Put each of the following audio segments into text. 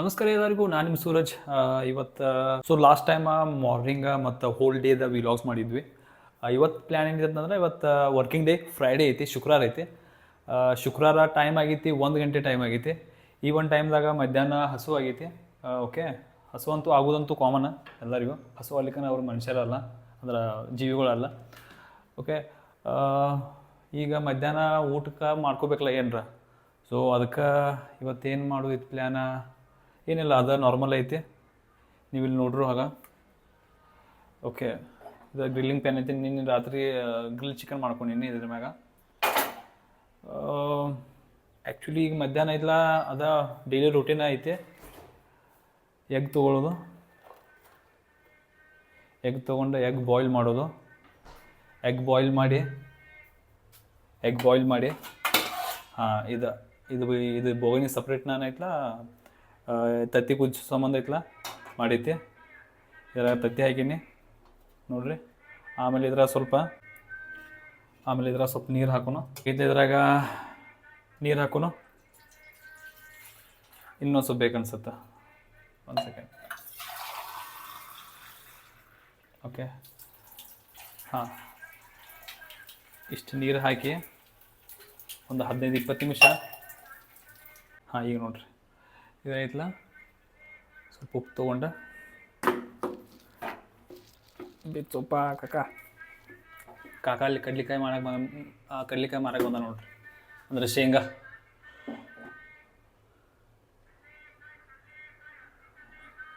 ನಮಸ್ಕಾರ ಎಲ್ಲರಿಗೂ, ನಾನು ನಿಮ್ಮ ಸೂರಜ್. ಇವತ್ತು ಸೊ ಲಾಸ್ಟ್ ಟೈಮ್ ಮಾರ್ನಿಂಗ್ ಮತ್ತು ಹೋಲ್ ಡೇದ ವಿಲಾಗ್ಸ್ ಮಾಡಿದ್ವಿ. ಇವತ್ತು ಪ್ಲ್ಯಾನ್ ಏನಿದೆ ಇವತ್ತು ವರ್ಕಿಂಗ್ ಡೇ ಫ್ರೈಡೇ ಐತಿ, ಶುಕ್ರವಾರ ಐತಿ. ಶುಕ್ರವಾರ ಟೈಮ್ ಆಗೈತಿ, ಒಂದು ಗಂಟೆ ಟೈಮ್ ಆಗೈತಿ. ಈ ಒಂದು ಟೈಮ್ದಾಗ ಮಧ್ಯಾಹ್ನ ಹಸು ಆಗೈತಿ. ಓಕೆ ಹಸು ಅಂತೂ ಆಗೋದಂತೂ ಕಾಮನ್ ಎಲ್ಲರಿಗೂ. ಹಸು ಅಲ್ಲಿಕನ ಅವ್ರ ಮನುಷ್ಯರಲ್ಲ, ಅಂದ್ರೆ ಜೀವಿಗಳಲ್ಲ. ಓಕೆ ಈಗ ಮಧ್ಯಾಹ್ನ ಊಟಕ್ಕೆ ಮಾಡ್ಕೋಬೇಕಲ್ಲ ಏನರ? ಸೊ ಅದಕ್ಕೆ ಇವತ್ತೇನು ಮಾಡೋದಿತ್ತು ಪ್ಲ್ಯಾನ ಏನಿಲ್ಲ, ಅದು ನಾರ್ಮಲ್ ಐತಿ. ನೀವು ಇಲ್ಲಿ ನೋಡ್ರು ಆಗ. ಓಕೆ ಇದು ಗ್ರಿಲ್ಲಿಂಗ್ ಪ್ಯಾನ್ ಐತಿ. ನಿನ್ನೆ ರಾತ್ರಿ ಗ್ರಿಲ್ ಚಿಕನ್ ಮಾಡ್ಕೊಂಡಿನಿ ಇದ್ರ ಮ್ಯಾಗ. ಆ್ಯಕ್ಚುಲಿ ಈಗ ಮಧ್ಯಾಹ್ನ ಐತಲ್ಲ ಅದ ಡೈಲಿ ರೂಟೀನ್ ಐತಿ. ಎಗ್ ತೊಗೊಳ್ಳೋದು ಎಗ್ ತೊಗೊಂಡು ಎಗ್ ಬಾಯ್ಲ್ ಮಾಡೋದು. ಎಗ್ ಬಾಯ್ಲ್ ಮಾಡಿ ಎಗ್ ಬಾಯ್ಲ್ ಮಾಡಿ. ಹಾಂ, ಇದು ಇದು ಇದು ಬೋಗನಿ ಸಪ್ರೇಟ್ ನಾನು ಐತ್ಲ ತತ್ತಿ ಕುದಿಸೋ ಸಂಬಂಧ ಐತ್ಲ? ಮಾಡೈತಿ ಇದ್ರಾಗ ತತ್ತಿ ಹಾಕೀನಿ. ನೋಡ್ರಿ. ಆಮೇಲೆ ಇದ್ರಾಗ ಸ್ವಲ್ಪ, ಆಮೇಲೆ ಇದ್ರಾಗ ಸ್ವಲ್ಪ ನೀರು ಹಾಕೋನು ಇದು ಇದ್ರಾಗ ನೀರು ಹಾಕೋನು ಇನ್ನೊಂದು ಸ್ವಲ್ಪ ಬೇಕನ್ಸುತ್ತೆ ಒಂದು ಸೆಕೆಂಡ್ ಓಕೆ ಹಾಂ. ಇಷ್ಟು ನೀರು ಹಾಕಿ ಒಂದು ಹದಿನೈದು ಇಪ್ಪತ್ತು ನಿಮಿಷ. ಹಾಂ, ಈಗ ನೋಡ್ರಿ. ಇದೈತಲ್ಲ ಸ್ವಲ್ಪ ಉಪ್ಪು ತೊಗೊಂಡ. ಬಿತ್ತಪ್ಪ ಕಾಕ? ಕಾಕ ಅಲ್ಲಿ ಕಡ್ಲಿಕಾಯಿ ಮಾಡಕ್ಕೆ ಬಂದ ಆ ಕಡ್ಲಿಕಾಯಿ ಮಾರಕ್ಕೆ ಬಂದ ನೋಡ್ರಿ. ಅಂದ್ರೆ ಶೇಂಗಾ.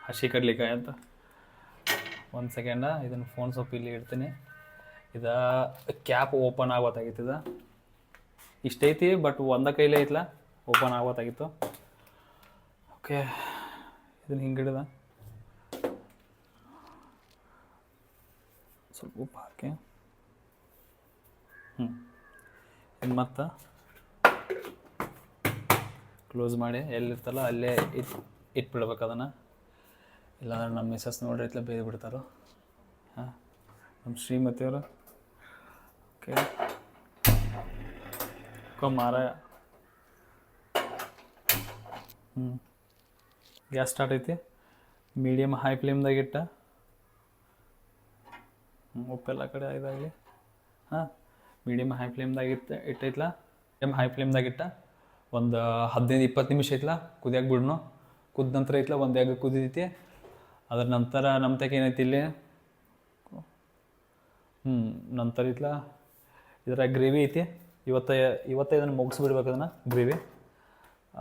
ಹಸಿ ಕಡ್ಲಿಕಾಯಿ ಅಂತ. ಒಂದು ಸೆಕೆಂಡ ಇದನ್ನು ಫೋನ್ ಸ್ವಲ್ಪ ಇಲ್ಲಿ ಇಡ್ತೀನಿ. ಇದು ಕ್ಯಾಪ್ ಓಪನ್ ಆಗೋತ್ತಾಗಿತ್ತು ಇದು. ಇಷ್ಟೈತಿ ಬಟ್ ಒಂದ ಕೈಲೇ ಐತ್ಲ? ಓಪನ್ ಆಗೋತ್ತಾಗಿತ್ತು ಓಕೆ, ಇದನ್ನು ಹಿಂಗೆ ಹಿಡಿದ ಸ್ವಲ್ಪ ಉಪ್ಪು ಹಾಕಿ. ಹ್ಞೂ ಇನ್ನು ಮತ್ತೆ ಕ್ಲೋಸ್ ಮಾಡಿ, ಎಲ್ಲಿರ್ತಲ್ಲ ಅಲ್ಲೇ ಇಟ್, ಇಟ್ಬಿಡ್ಬೇಕು ಅದನ್ನು. ಇಲ್ಲಾಂದ್ರೆ ನಮ್ಮ ಮಿಸಸ್ ನೋಡ್ರಿ ಇತ್ತಲ್ಲ ಬೇರೆ ಬಿಡ್ತಾರೋ. ಹಾಂ, ನಮ್ಮ ಶ್ರೀಮತಿಯವರು. ಓಕೆ. ಕೊ ಮಾರಾಯ. ಹ್ಞೂ ಗ್ಯಾಸ್ ಸ್ಟಾರ್ಟ್ ಐತಿ. ಮೀಡಿಯಮ್ ಹೈ ಫ್ಲೇಮ್ದಾಗ ಇಟ್ಟ. ಉಪ್ಪೆಲ್ಲ ಕಡೆ ಇದಾಗಲಿ. ಹಾಂ ಮೀಡಿಯಮ್ ಹೈ ಫ್ಲೇಮ್ದಾಗ ಇಟ್ಟು, ಇಟ್ಟೈತ್ಲ? ಮೀಡಿಯಮ್ ಹೈ ಫ್ಲೇಮ್ದಾಗ ಇಟ್ಟ. ಒಂದು ಹದಿನೈದು, ಇಪ್ಪತ್ತು ನಿಮಿಷ ಐತ್ಲ ಕುದಿಯಾಕ ಬಿಡ್ನು. ಕುದ್ದ ನಂತರ ಐತ್ಲ ಒಂದು ಎಗ್ ಕುದಿದೈತಿ ಅದ್ರ ನಂತರ ನಮ್ಮ ತಗ ಏನೈತಿ ಇಲ್ಲಿ? ಹ್ಞೂ ನಂತರ ಐತ್ಲ ಇದರ ಗ್ರೇವಿ ಐತಿ. ಇವತ್ತ ಇವತ್ತ ಇದನ್ನು ಮುಗಿಸ್ಬಿಡ್ಬೇಕು ಅದನ್ನು, ಗ್ರೇವಿ.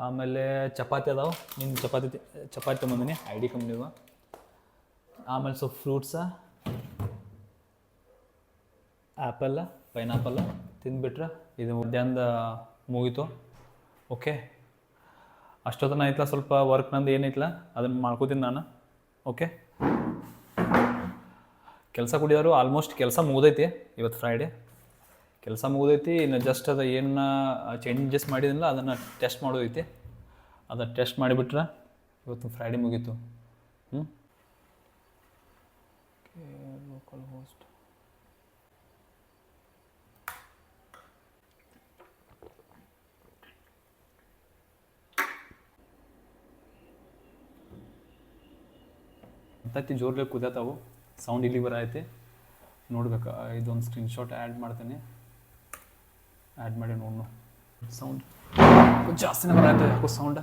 ಆಮೇಲೆ ಚಪಾತಿ ಅದಾವೆ. ನಿನ್ನ ಚಪಾತಿ ಚಪಾತಿ ತೊಗೊಂಬಂದಿನಿ ಐ ಡಿ ಕಂಪ್ನಿದು ಆಮೇಲೆ ಸ್ವಲ್ಪ ಫ್ರೂಟ್ಸ ಆ್ಯಪಲ್ಲ ಪೈನಾಪಲ್ಲ ತಿಂದುಬಿಟ್ರೆ ಇದು ಮಧ್ಯಾಹ್ನದ ಮುಗೀತು. ಓಕೆ ಅಷ್ಟೊತ್ತನ ಐತ್ಲ ಸ್ವಲ್ಪ ವರ್ಕ್ ನಂದು ಏನೈತ್ಲ? ಅದನ್ನು ಮಾಡ್ಕೋತೀನಿ ನಾನು. ಓಕೆ ಕೆಲಸ ಕುಡಿಯೋರು ಆಲ್ಮೋಸ್ಟ್ ಕೆಲಸ ಮುಗ್ದೈತಿ ಇವತ್ತು ಫ್ರೈಡೇ ಕೆಲಸ ಮುಗ್ದೈತಿ, ಇನ್ನು ಜಸ್ಟ್ ಅದು ಏನು ಚೇಂಜಸ್ ಮಾಡಿದಿಲ್ಲ ಅದನ್ನು ಟೆಸ್ಟ್ ಮಾಡೋದೈತಿ. ಅದನ್ನು ಟೆಸ್ಟ್ ಮಾಡಿಬಿಟ್ರೆ ಇವತ್ತು ಫ್ರೈಡೇ ಮುಗೀತು. ಹ್ಞೂ ಲೋಕಲ್ ಹೋಸ್ಟ್ ಸೌಂಡ್ ಇಲ್ಲಿ ಬರೈತಿ ನೋಡ್ಬೇಕು, ಇದೊಂದು ಸ್ಕ್ರೀನ್ಶಾಟ್ ಆ್ಯಡ್ ಮಾಡ್ತೇನೆ. ಆ್ಯಡ್ ಮಾಡಿ ನೋಡೋಣ ಸೌಂಡ್ ಜಾಸ್ತಿನೇ ಬರತ್ತೆ ಯಾಕೋ ಸೌಂಡ್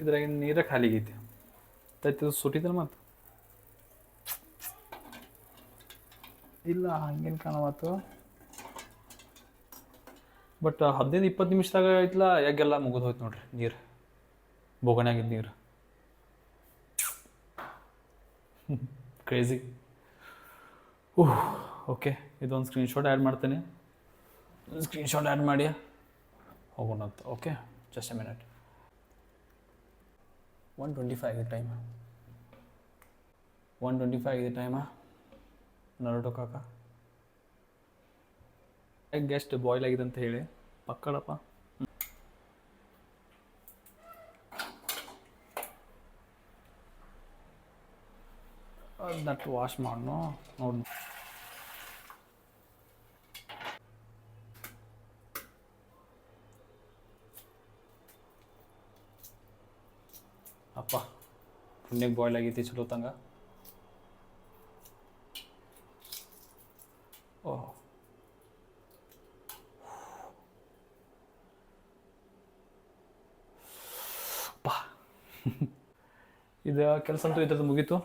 ಇದ್ರಾಗ ನೀರ ಖಾಲಿಗೈತಿ ತತ್ತಿ ಸುಟ್ಟಿದ್ರೆ ಮತ್ತು ಇಲ್ಲ ಹಂಗೇನು ಕಾಣವತ್ತು. ಬಟ್ ಹದಿನೈದು ಇಪ್ಪತ್ತು ನಿಮಿಷದಾಗ ಐತ್ಲ ಎಗ್ಗೆಲ್ಲ ಮುಗಿದು ಹೋಯ್ತು ನೋಡ್ರಿ ನೀರು. ಬೋಗಣ್ಯಾಗಿದ್ದ ನೀರು. ಕ್ರೇಜಿ ಓಹ್ ಓಕೆ ಇದೊಂದು ಸ್ಕ್ರೀನ್ಶಾಟ್ ಆ್ಯಡ್ ಮಾಡ್ತೇನೆ. ಸ್ಕ್ರೀನ್ಶಾಟ್ ಆ್ಯಡ್ ಮಾಡಿ. ಹೋಗೋಣಂತ okay just a minute one twenty five ಇದೆ ಟೈಮ್ ಒನ್ ಟ್ವೆಂಟಿ ಫೈವ್ ಇದೆ ಟೈಮಾ ನರಟೋ ಕಾಕ. ಎಗ್ ಎಷ್ಟು ಬಾಯ್ಲ್ ಆಗಿದೆ ಅಂತ ಹೇಳಿ. ಪಕ್ಕಡಪ್ಪ. ದಟ್ ವಾಶ್ ಮಾಡ್ನು? ನೋಡಿ ಅಪ್ಪ, ಪುಣ್ಯಕ್ಕೆ ಬಾಯ್ಲ್ ಆಗೈತಿ, ಚಲೋ ತಂಗ. ಓ. ಇದು ಕೆಲಸ ಅಂತೂ ಇದ್ರದ್ದು ಮುಗೀತು.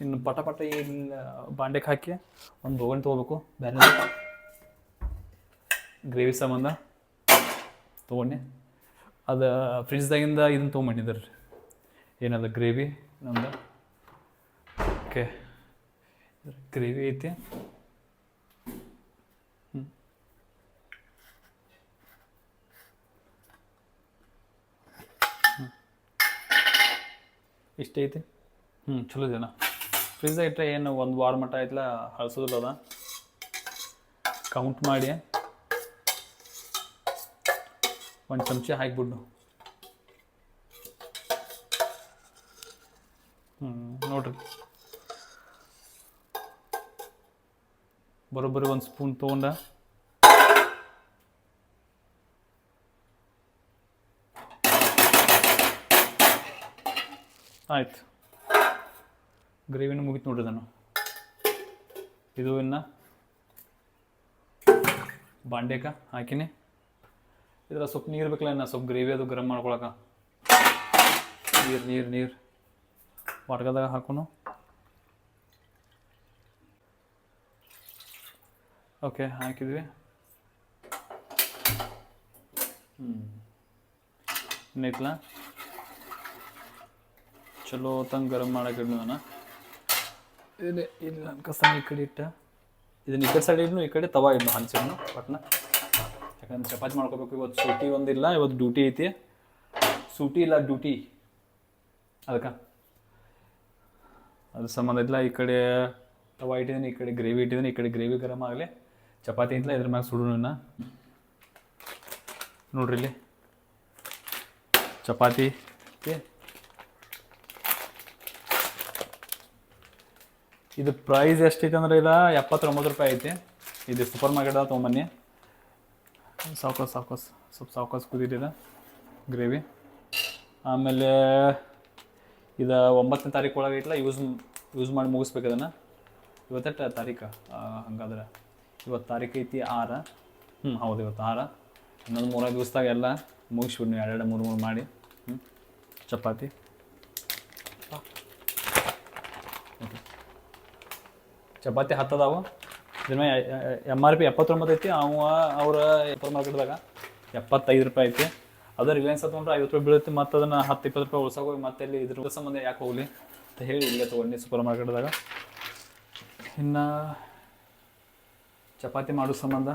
ಇನ್ನು ಪಟ ಪಟ ಏನು ಬಾಂಡೆಗೆ ಹಾಕಿ ಒಂದು ಬೋಗಣಿ ತೊಗೋಬೇಕು. ಬೇರೆ ಗ್ರೇವಿ ಸಂಬಂಧ ತೊಗೊಂಡೆ. ಅದು ಫ್ರಿಜ್ದಾಗಿಂದ ಇದನ್ನು ತೊಗೊಂಬಂದಿದ್ದಾರೆ ರೀ. ಏನದ ಗ್ರೇವಿ ನಮ್ದು. ಓಕೆ. ಗ್ರೇವಿ ಐತಿ. ಹ್ಮ್. ಹ್ಮ್. ಇಷ್ಟ ಐತಿ. ಹ್ಞೂ ಚಲೋ ಇದೆನಾ ಫ್ರಿಜ್ದಾಗ ಇಟ್ಟರೆ ಏನು, ಒಂದು ವಾರ ಮಟ್ಟ ಆಯ್ತಲ್ಲ ಅದ ಕೌಂಟ್ ಮಾಡಿ. ಒಂದು ಚಮಚ ಹಾಕಿಬಿಟ್ಟು ಹ್ಞೂ ನೋಡ್ರಿ. ಬರೋಬ್ಬರಿ ಒಂದು ಸ್ಪೂನ್ ತೊಗೊಂಡ. ಆಯ್ತು. ಗ್ರೇವಿನೂ ಮುಗಿತು ನೋಡ್ರಿ ನಾನು ಇದು ಇನ್ನ ಬಾಂಡೆಕ ಹಾಕಿನಿ. ಇದರ ಸ್ವಲ್ಪ ನೀರು ಬೇಕಲ್ಲ ಇನ್ನು, ಸ್ವಲ್ಪ ಗ್ರೇವಿ ಅದು ಗರಂ ಮಾಡ್ಕೊಳಕ. ನೀರು ನೀರು ನೀರು. ವಾಟ್ಗದಾಗ ಹಾಕೋನು. ಓಕೆ, ಹಾಕಿದ್ವಿ. ಹ್ಞೂ ಚಲೋ ತಂಗ ಗರಂ ಮಾಡಕ್ಕೆ ಇಡ್ನು ನಾನು ಇಲ್ಲ ಇಲ್ಲ ಅನ್ಕಸ್ತಾನೆ ಈ ಕಡೆ ಇಟ್ಟ. ಇದನ್ನ ಈ ಕಡೆ ಸೈಡ್ ಇಡ್ನು, ಈ ಕಡೆ ತವಾ ಇಡ್ನು ಹಂಚಿಡ್ನು ಪಟ್ನ. ಯಾಕಂದ್ರೆ ಚಪಾತಿ ಮಾಡ್ಕೋಬೇಕು, ಇವತ್ತು ಸೂಟಿ ಒಂದಿಲ್ಲ, ಇವತ್ತು ಡ್ಯೂಟಿ ಐತಿ. ಸೂಟಿ ಇಲ್ಲ ಡ್ಯೂಟಿ ಅದಕ್ಕೆ. ಅದ್ರ ಸಂಬಂಧ ಇಲ್ಲ ಈ ಕಡೆ ತವಾ ಇಟ್ಟಿದ್ದೀನಿ ಈ ಕಡೆ ಗ್ರೇವಿ ಇಟ್ಟಿದ್ದೀನಿ ಈ ಕಡೆ ಗ್ರೇವಿ ಗರಂ ಆಗಲಿ. ಚಪಾತಿ ಇಂತಲೇ ಇದ್ರ ಮ್ಯಾಗ ಸುಡೋಣ ನೋಡ್ರಿ ಇಲ್ಲಿ. ಚಪಾತಿ ಇದು ಪ್ರೈಸ್ ಎಷ್ಟೈತೆ ಅಂದ್ರೆ ಇಲ್ಲ ಎಪ್ಪತ್ತೊಂಬತ್ತು ರೂಪಾಯಿ ಐತಿ. ಇದು ಸೂಪರ್ ಮಾರ್ಕೆಟ್ ತೊಗೊಂಬನ್ನಿ. ಸಾವ್ಕಾಸ್ ಸಾವ್ಕಾಸ್, ಸ್ವಲ್ಪ ಸಾವ್ಕಾಸ್ ಇದು ಗ್ರೇವಿ ಆಮೇಲೆ ಇದು ಒಂಬತ್ತನೇ ತಾರೀಕು ಒಳಗೆ ಐತಲ್ಲ ಯೂಸ್ ಯೂಸ್ ಮಾಡಿ ಮುಗಿಸ್ಬೇಕು ಅದನ್ನು ಇವತ್ತೆಟ್ಟ ತಾರೀಕು? ಹಂಗಾದ್ರೆ ಇವತ್ತು ತಾರೀಕು ಐತಿ ಆರ. ಹ್ಞೂ ಹೌದು, ಇವತ್ತು ಆರ. ಇನ್ನೊಂದು ಮೂರು ದಿವಸದಾಗ ಎಲ್ಲ ನೀವು, ಎರಡೆರಡು, ಮೂರು ಮೂರು ಮಾಡಿ. ಹ್ಞೂ ಚಪಾತಿ. ಚಪಾತಿ ಹತ್ತದಾವ. ಇದ್ರ ಎಂ ಆರ್ ಪಿ ಎಪ್ಪತ್ತೊಂಬತ್ತು ಐತಿ, ಅವ, ಅವ್ರ ಎಪ್ಪತ್ತು ಮಾರ್ಕೆಟ್ದಾಗ ಎಪ್ಪತ್ತೈದು ರೂಪಾಯಿ ಐತಿ. ಅದು ರಿಲಯನ್ಸ್ ತೊಗೊಂಡ್ರೆ ಐವತ್ತು ರೂಪಾಯಿ ಬೀಳುತ್ತೆ ಮತ್ತು ಅದನ್ನು ಹತ್ತು ಇಪ್ಪತ್ತು ರೂಪಾಯಿ ಉಳ್ಸೋಕೆ ಹೋಗಿ ಮತ್ತೆ ಇಲ್ಲಿ ಇದ್ರ ಸಂಬಂಧ ಯಾಕೆ ಹೋಗಲಿ ಅಂತ ಹೇಳಿ ಇಲ್ಲೇ ತೊಗೊಂಡು ಸೂಪರ್ ಮಾರ್ಕೆಟ್ದಾಗ. ಇನ್ನು ಚಪಾತಿ ಮಾಡೋ ಸಂಬಂಧ.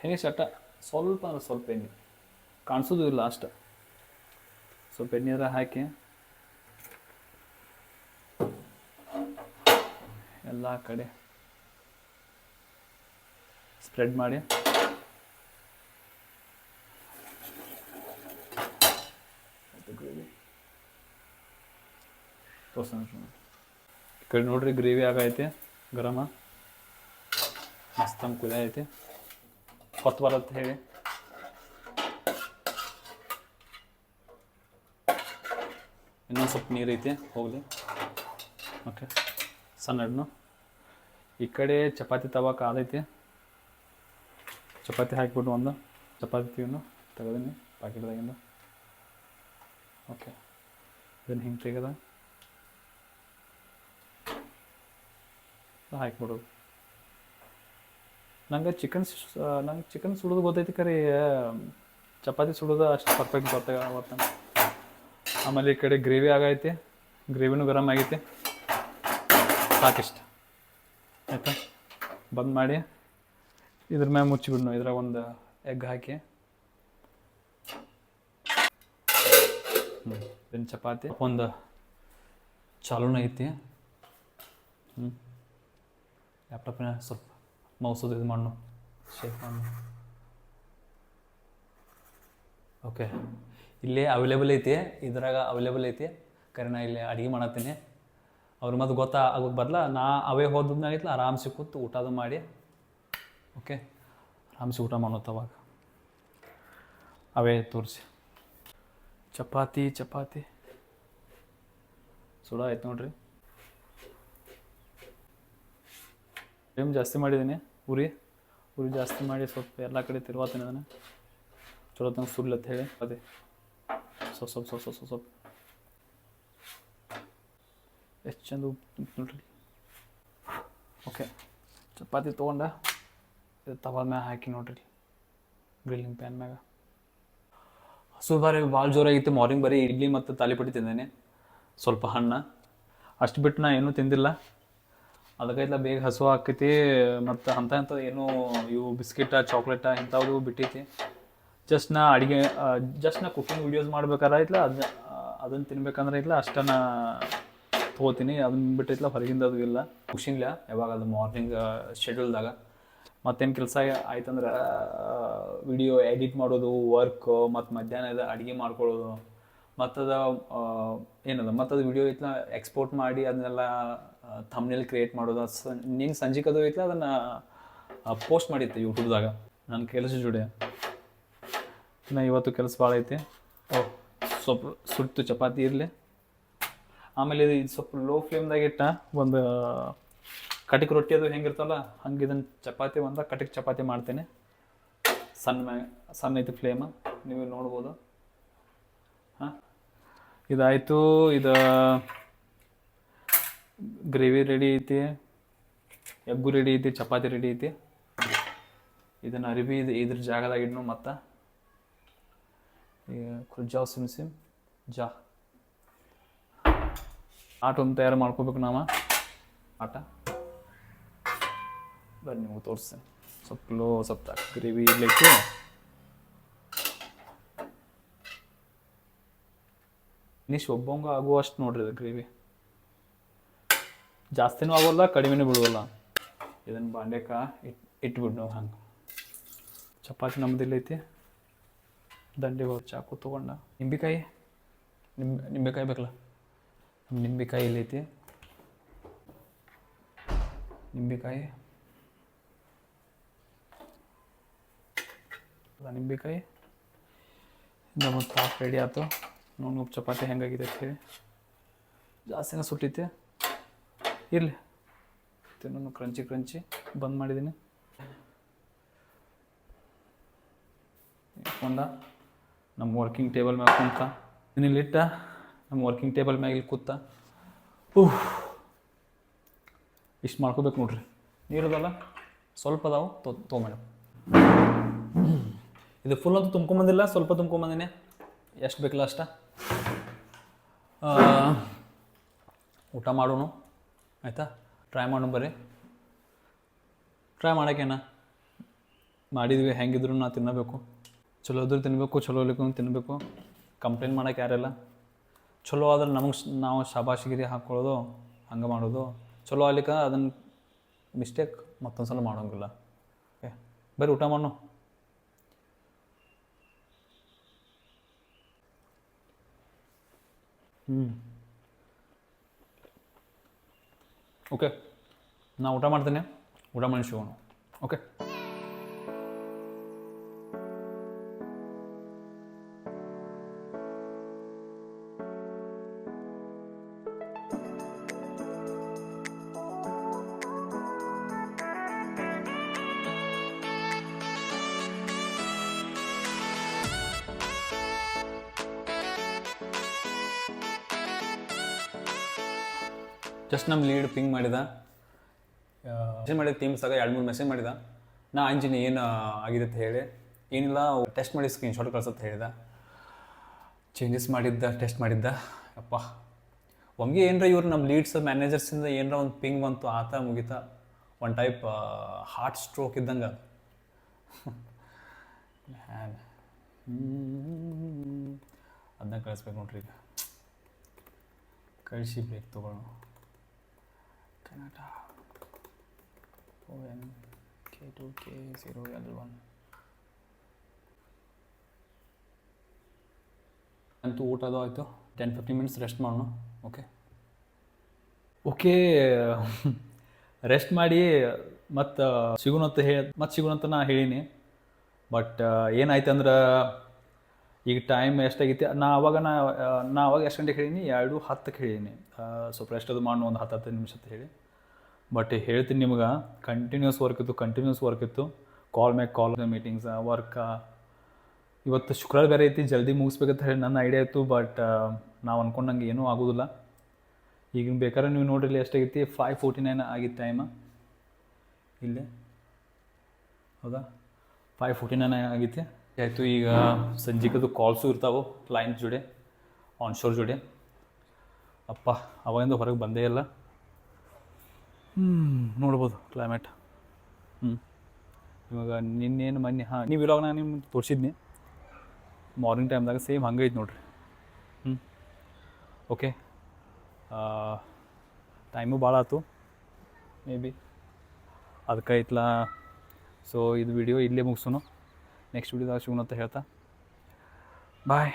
ಹೆಂಗೆ ಚಟ ಸ್ವಲ್ಪ ಅಂದ್ರೆ ಸ್ವಲ್ಪ ಎಣ್ಣೆ. ಕಾಣಿಸೋದು ಇಲ್ಲ ಅಷ್ಟು. ಸ್ವಲ್ಪ ಎಣ್ಣೆ ಹಾಕಿ. ಎಲ್ಲ ಕಡೆ ಸ್ಪ್ರೆಡ್ ಮಾಡಿ. ಈ ಕಡೆ ನೋಡ್ರಿ ಗ್ರೇವಿ ಆಗೈತೆ, ಗರಮ. ಮಸ್ತ್ ಕುದ ಐತಿ ಹೊತ್ತು ಬರತ್ತೆ ಹೇಳಿ. ಇನ್ನೊಂದು ಸ್ವಲ್ಪ ನೀರು ಐತಿ, ಹೋಗಲಿ. ಓಕೆ ಸಣ್ಣ ಹಣ್ಣು ಈ ಕಡೆ ಚಪಾತಿ ತವಾ ಕಾದೈತಿ ಚಪಾತಿ ಹಾಕಿಬಿಟ್ಟು ಒಂದು ಚಪಾತಿ ತೀವನ್ನು ತೆಗೆದೀನಿ ಪ್ಯಾಕೆಟ್ದಾಗಿಂದ ಓಕೆ ಇದನ್ನು ಹಿಂಗೆ ತೆಗೆದ ಹಾಕಿಬಿಡೋದು ನಂಗೆ ಚಿಕನ್ ನಂಗೆ ಚಿಕನ್ ಸುಡೋದು ಗೊತ್ತೈತಿ ಕರಿ ಚಪಾತಿ ಸುಡೋದು ಅಷ್ಟು ಪರ್ಫೆಕ್ಟ್ ಬರ್ತಾಗ ಆಮೇಲೆ ಈ ಕಡೆ ಗ್ರೇವಿ ಆಗೈತಿ. ಗ್ರೇವಿನೂ ಗರಮ್ ಆಗೈತಿ. ಸಾಕಿಷ್ಟ. ಆಯಿತಾ? ಬಂದ್ ಮಾಡಿ. ಇದ್ರ ಮ್ಯಾಗ ಮುಚ್ಚಿಬಿಡ್ನು, ಇದ್ರಾಗ ಒಂದು ಎಗ್ ಹಾಕಿ. ಹ್ಞೂ ಚಪಾತಿ. ಒಂದು ಚಾಲೂನ ಐತಿ. ಹ್ಞೂ ಲ್ಯಾಪ್ಟಾಪಿನ ಸ್ವಲ್ಪ ಮೌಸೋದು ಇದು ಮಾಡು ಶೇಕ್ ಮಾಡು ಓಕೆ ಇಲ್ಲೇ ಅವೈಲೇಬಲ್ ಐತಿ. ಇದ್ರಾಗ ಅವೈಲೇಬಲ್ ಐತಿ. ಕರೆ ನಾ ಇಲ್ಲಿ ಅಡುಗೆ ಮಾಡತ್ತೀನಿ. ಅವ್ರು ಮತ್ತು ಗೊತ್ತಾ ಆಗೋದು ಬದಲ ನಾ ಅವೇ ಹೋದ್ಮೇಲೆ ಆರಾಮ್ಸೆ ಕೂತು ಊಟದು ಮಾಡಿ. ಓಕೆ? ಆರಾಮ್ಸೆ ಊಟ ಅವಾಗ. ಅವೇ ತೋರಿಸಿ. ಚಪಾತಿ ಚಪಾತಿ. ಸುಡ ಆಯ್ತು ನೋಡ್ರಿ. ಏನು ಜಾಸ್ತಿ ಮಾಡಿದ್ದೀನಿ ಉರಿ? ಉರಿ ಜಾಸ್ತಿ ಮಾಡಿ ಸ್ವಲ್ಪ ಎಲ್ಲ ಕಡೆ ತಿರ್ವಾತೀನಿ ಅದನ್ನು. ಚಲೋ ತಂಗ ಸುಡ್ಲತ್ತ ಹೇಳಿ. ಅದೇ. ಸ್ವಲ್ಪ ಸ್ವಲ್ಪ ಸ್ವಲ್ಪ ಸ್ವಲ್ಪ ಸ್ವಲ್ಪ ಎಷ್ಟು ಚಂದ ನೋಡ್ರಿ ಓಕೆ ಚಪಾತಿ ತೊಗೊಂಡ ಇದು ತವಾದ ಮ್ಯಾಗ ಹಾಕಿ ನೋಡ್ರಿ ಗ್ರಿಲ್ಲಿಂಗ್ ಪ್ಯಾನ್ ಮ್ಯಾಗ ಹಸು ಬಾರಿ ಭಾಳ ಜೋರಾಗಿತ್ತು ಮಾರ್ನಿಂಗ್ ಬರೀ ಇಡ್ಲಿ ಮತ್ತು ತಾಲಿಪಟ್ಟಿ ತಿಂದೇನೆ ಸ್ವಲ್ಪ ಹಣ್ಣು ಅಷ್ಟು ಬಿಟ್ಟು ನಾ ಏನೂ ತಿಂದಿಲ್ಲ ಅದಕ್ಕೈತ್ಲ ಬೇಗ ಹಸು ಹಾಕೈತಿ ಮತ್ತು ಅಂಥ ಅಂಥ ಏನೂ ಇವು ಬಿಸ್ಕಿಟ ಚಾಕ್ಲೇಟ ಇಂಥವು ಬಿಟ್ಟೈತಿ ಜಸ್ಟ್ ನಾ ಅಡುಗೆ ಜಸ್ಟ್ ನಾ ಕುಕಿಂಗ್ ವೀಡಿಯೋಸ್ ಮಾಡ್ಬೇಕಾದ್ರೆ ಐತ್ಲ ಅದನ್ನ ಅದನ್ನು ತಿನ್ಬೇಕಂದ್ರೆ ಐತ್ಲ ಅಷ್ಟನ್ನ ತೊಗೋತೀನಿ ಅದನ್ನ ಬಿಟ್ಟಿತ್ತಲ್ಲ ಹೊರಗಿಂದ ಅದು ಇಲ್ಲ. ಖುಷಿಲ್ಲ ಯಾವಾಗ ಅದು ಮಾರ್ನಿಂಗ್ ಶೆಡ್ಯೂಲ್ದಾಗ ಮತ್ತೇನು ಕೆಲಸ ಆಯ್ತಂದ್ರೆ ವಿಡಿಯೋ ಎಡಿಟ್ ಮಾಡೋದು ವರ್ಕ್ ಮತ್ತು ಮಧ್ಯಾಹ್ನದ ಅಡುಗೆ ಮಾಡ್ಕೊಳ್ಳೋದು. ಮತ್ತದ ಏನದ ಮತ್ತದು ವಿಡಿಯೋ ಐತ್ಲ ಎಕ್ಸ್ಪೋರ್ಟ್ ಮಾಡಿ ಅದನ್ನೆಲ್ಲ ಥಮ್ನೇಲ್ ಕ್ರಿಯೇಟ್ ಮಾಡೋದು. ನೀನು ಸಂಜಿಕದು ಐತ್ಲ ಅದನ್ನು ಪೋಸ್ಟ್ ಮಾಡಿತ್ತು ಯೂಟ್ಯೂಬ್ದಾಗ ನನ್ನ ಕೆಲಸ ಜೋಡಿ. ಇನ್ನು ಇವತ್ತು ಕೆಲಸ ಭಾಳ ಐತಿ. ಓಹ್ ಸ್ವಲ್ಪ ಸುಟ್ಟು ಚಪಾತಿ ಇರಲಿ. ಆಮೇಲೆ ಇದು ಸ್ವಲ್ಪ ಲೋ ಫ್ಲೇಮ್ದಾಗ ಇಟ್ಟ ಒಂದು ಕಟಿಕ್ ರೊಟ್ಟಿ ಅದು ಹೆಂಗಿರ್ತಲ್ಲ, ಹಂಗೆ ಇದನ್ನು ಚಪಾತಿ ಒಂದು, ಕಟಿಕ್ ಚಪಾತಿ ಮಾಡ್ತೇನೆ. ಸಣ್ಣ ಮ್ಯಾ, ಸಣ್ಣ ಐತಿ ಫ್ಲೇಮ ನೀವು ನೋಡ್ಬೋದು. ಹಾಂ? ಇದಾಯಿತು, ಇದು ಗ್ರೇವಿ ರೆಡಿ ಐತಿ, ಎಗ್ಗು ರೆಡಿ ಐತಿ, ಚಪಾತಿ ರೆಡಿ ಐತಿ. ಇದನ್ನು ಅರಿವಿ ಇದು, ಇದ್ರ ಜಾಗದಾಗ ಇಡ್ನು ಮತ್ತು. ಈಗ ಕುರ್ಜಾವ್ ಸಿಮ್ ಸಿಮ್, ಜಾ. ಆಟ ಒಂದು ತಯಾರು ಮಾಡ್ಕೋಬೇಕು ನಾವು. ಆಟ. ಬನ್ನಿ ನೀವು ತೋರಿಸ್ತೇನೆ. ಸ್ವಲ್ಪ ಲೋ ಸ್ವಲ್ಪ ಗ್ರೇವಿ ಇರಲಿಕ್ಕೆ. ನಿಶ್ ಒಬ್ಬಂಗ ಆಗುವಷ್ಟು ನೋಡ್ರಿ ಇದು ಗ್ರೇವಿ. ಜಾಸ್ತಿನೂ ಆಗೋಲ್ಲ, ಕಡಿಮೆನೂ ಬಿಡುವಲ್ಲ. ಇದನ್ನು ಬಾಂಡೆಕ ಇಟ್ ನಾವು ಹಂಗೆ. ಚಪಾತಿ ನಮ್ದು ಇಲ್ಲೈತಿ ದಂಡೆ ಹೋಗಿ ಚಾಕು ತೊಗೊಂಡ. ನಿಂಬೆಕಾಯಿ? ನಿಂಬೆ, ನಿಂಬೆಕಾಯಿ ಬೇಕಲ್ಲ? ನಿಂಬೆಕಾಯಿ ಇಲ್ಲೈತಿ. ನಿಂಬೆಕಾಯಿ. ನಿಂಬೆಕಾಯಿ. ನಮ್ಮ ತಾಪ್ ರೆಡಿ ಆಯ್ತು ನೋಡಿ ಚಪಾತಿ ಹೆಂಗಾಗಿದೆ ಹೇಳಿ. ಜಾಸ್ತಿನ ಸುಟ್ಟೈತೆ. ಇರಲಿ. ತಿನ್ನೋನು ಕ್ರಂಚಿ ಕ್ರಂಚಿ ಬಂದ್ ಮಾಡಿದ್ದೀನಿ ಇಟ್ಕೊಂಡ ನಮ್ಮ ವರ್ಕಿಂಗ್ ಟೇಬಲ್ ಮೇಲೆ ಕುಂತ. ಇಲ್ಲಿಟ್ಟ ನಮ್ಮ ವರ್ಕಿಂಗ್ ಟೇಬಲ್ ಮ್ಯಾಗ ಇಲ್ಲಿ ಕೂತ. ಊಹ್ ಇಷ್ಟು ಮಾಡ್ಕೋಬೇಕು ನೋಡ್ರಿ. ನೀರದಲ್ಲ ಸ್ವಲ್ಪ ಅದಾವು? ತೋ ತೋ ಮೇಡಮ್ ಇದು ಫುಲ್ ಅಂತೂ ತುಂಬ್ಕೊಂಬಂದಿಲ್ಲ, ಸ್ವಲ್ಪ ತುಂಬ್ಕೊಂಬಂದಿನಿ. ಎಷ್ಟು ಬೇಕಲ್ಲ ಅಷ್ಟ? ಊಟ ಮಾಡೋಣ ಆಯಿತಾ? ಟ್ರೈ ಮಾಡೋಣ ಬರ್ರಿ. ಟ್ರೈ ಮಾಡೋಕ್ಕೇನ? ಮಾಡಿದ್ವಿ ಹೆಂಗಿದ್ರು ನಾ ತಿನ್ನಬೇಕು. ಚಲೋ ಇದ್ರೆ ತಿನ್ನಬೇಕು ಚಲೋ ಇಲ್ಲಿಕ್ಕೂ ತಿನ್ನಬೇಕು ಕಂಪ್ಲೇಂಟ್ ಮಾಡೋಕೆ ಯಾರಿಲ್ಲ. ಚಲೋ ಆದ್ರೆ ನಮಗೆ ನಾವು ಶಾಬಾಷಿಗಿರಿ ಹಾಕ್ಕೊಳ್ಳೋದು ಹಂಗೆ ಮಾಡೋದು. ಚಲೋ ಆಗ್ಲಿಕ್ಕೆ ಅದನ್ನು ಮಿಸ್ಟೇಕ್ ಮತ್ತೊಂದು ಸಲ ಮಾಡೋಂಗಿಲ್ಲ. ಓಕೆ ಬರೀ ಊಟ ಮಾಡೋ ಹ್ಞೂ ಓಕೆ ನಾ ಊಟ ಮಾಡ್ತೇನೆ. ಊಟ ಸಿಗೋಣ ಓಕೆ ಜಸ್ಟ್ ನಮ್ಮ ಲೀಡ್ ಪಿಂಗ್ ಮಾಡಿದ. ಮೆಸೇಜ್ ಮಾಡಿದ ಟೀಮ್ಸಾಗ ಎರಡು ಮೂರು ಮೆಸೇಜ್ ಮಾಡಿದ. ನಾ ಅಂಜಿನಿ ಏನು ಆಗಿದೆ ಅಂತ ಹೇಳಿ. ಏನಿಲ್ಲ ಟೆಸ್ಟ್ ಮಾಡಿ ಸ್ಕ್ರೀನ್ಶಾಟ್ ಕಳ್ಸತ್ತೆ ಹೇಳಿದ. ಚೇಂಜಸ್ ಮಾಡಿದ್ದ ಟೆಸ್ಟ್ ಮಾಡಿದ್ದ. ಅಪ್ಪ ಒಮ್ಗೆ ಏನರ ಇವ್ರು ನಮ್ಮ ಲೀಡ್ಸ್ ಮ್ಯಾನೇಜರ್ಸಿಂದ ಏನರ ಒಂದು ಪಿಂಗ್ ಬಂತು ಆತ ಮುಗಿತ. ಒನ್ ಟೈಪ್ ಹಾರ್ಟ್ ಸ್ಟ್ರೋಕ್ ಇದ್ದಂಗೆ. ಅದನ್ನ ಕಳಿಸ್ಬೇಕು ನೋಡ್ರಿ ಈಗ. ಕಳಿಸಿ ಬೇಕು ತಗೊಳ್ಳೋಣ. Kannada. O N K two K zero L one ಅಂತೂ ಊಟ ಅದು ಆಯಿತು. ಟೆನ್ ಫಿಫ್ಟೀನ್ ಮಿನಿಟ್ಸ್ ರೆಸ್ಟ್ ಮಾಡೋಣ. ಓಕೆ ಓಕೆ ರೆಸ್ಟ್ ಮಾಡಿ ಮತ್ತು ಸಿಗುಣಂತ ಹೇಳಿ ಮತ್ತು ಸಿಗುಣಂತ ನಾ ಹೇಳೀನಿ. ಬಟ್ ಏನಾಯ್ತು ಅಂದ್ರೆ ಈಗ ಟೈಮ್ ಎಷ್ಟಾಗೈತಿ ನಾ ಅವಾಗ ನಾ ನಾ ಅವಾಗ ಎಷ್ಟು ಗಂಟೆಗೆ ಹೇಳೀನಿ? ಎರಡು ಹತ್ತಕ್ಕೆ ಹೇಳೀನಿ. ಸ್ವಲ್ಪ ರೆಸ್ಟ್ ಅದು ಮಾಡಿ, ಒಂದು ಹತ್ತು ಹತ್ತು ನಿಮಿಷ ಅಂತ ಹೇಳಿ. ಬಟ್ ಹೇಳ್ತೀನಿ ನಿಮ್ಗೆ ಕಂಟಿನ್ಯೂಸ್ ವರ್ಕ್ ಇತ್ತು ಕಂಟಿನ್ಯೂಸ್ ವರ್ಕ್ ಇತ್ತು. ಕಾಲ್ ಮ್ಯಾಕ್ ಕಾಲ್ ಮೀಟಿಂಗ್ಸ್ ವರ್ಕ ಇವತ್ತು ಶುಕ್ರವಾರ ಬೇರೆ ಐತಿ, ಜಲ್ದಿ ಮುಗಿಸ್ಬೇಕಂತ ಹೇಳಿ ನನ್ನ ಐಡಿಯಾ ಇತ್ತು ಬಟ್ ನಾವು ಅಂದ್ಕೊಂಡಂಗೆ ಏನೂ ಆಗೋದಿಲ್ಲ. ಈಗ ಬೇಕಾದ್ರೆ ನೀವು ನೋಡಿರಲಿ ಎಷ್ಟಾಗಿತ್ತು ಎಷ್ಟಾಗೈತಿ ಫೈವ್ ಫೋರ್ಟಿ ನೈನ್ ಆಗಿತ್ತು ಟೈಮ್ ಇಲ್ಲೇ? ಹೌದಾ? ಫೈವ್ ಫೋರ್ಟಿ ನೈನ್ ಆಗೈತಿ ಆಯಿತು ಈಗ ಸಂಜೆಗದು ಕಾಲ್ಸು ಇರ್ತಾವೆ ಕ್ಲೈಂಟ್ ಜೋಡಿ ಆನ್ಶೋರ್ ಜೋಡಿ. ಅಪ್ಪ ಅವಾಗಿಂದ ಹೊರಗೆ ಬಂದೇ ಇಲ್ಲ. ಹ್ಞೂ ನೋಡ್ಬೋದು ಕ್ಲೈಮೇಟ್ ಹ್ಞೂ ಇವಾಗ ನಿನ್ನೇನು ಮೊನ್ನೆ ಹಾಂ ನೀವು ಇವಾಗ ನಾನು ನಿಮ್ಗೆ ತೋರಿಸಿದ್ನಿ. ಮಾರ್ನಿಂಗ್ ಟೈಮ್ದಾಗ ಸೇಮ್ ಹಂಗೆ ಐತೆ ನೋಡ್ರಿ. ಹ್ಞೂ ಓಕೆ ಟೈಮು ಭಾಳ ಆಯ್ತು ಮೇ ಬಿ ಅದಕ್ಕೆ ಐತ್ಲಾ ಸೊ ಇದು ವಿಡಿಯೋ ಇಲ್ಲೇ ಮುಗಿಸೋನು. ನೆಕ್ಸ್ಟ್ ವಿಡಿಯೋದಾಗ ಸಿಗೋಣ ಅಂತ ಹೇಳ್ತಾ ಬಾಯ್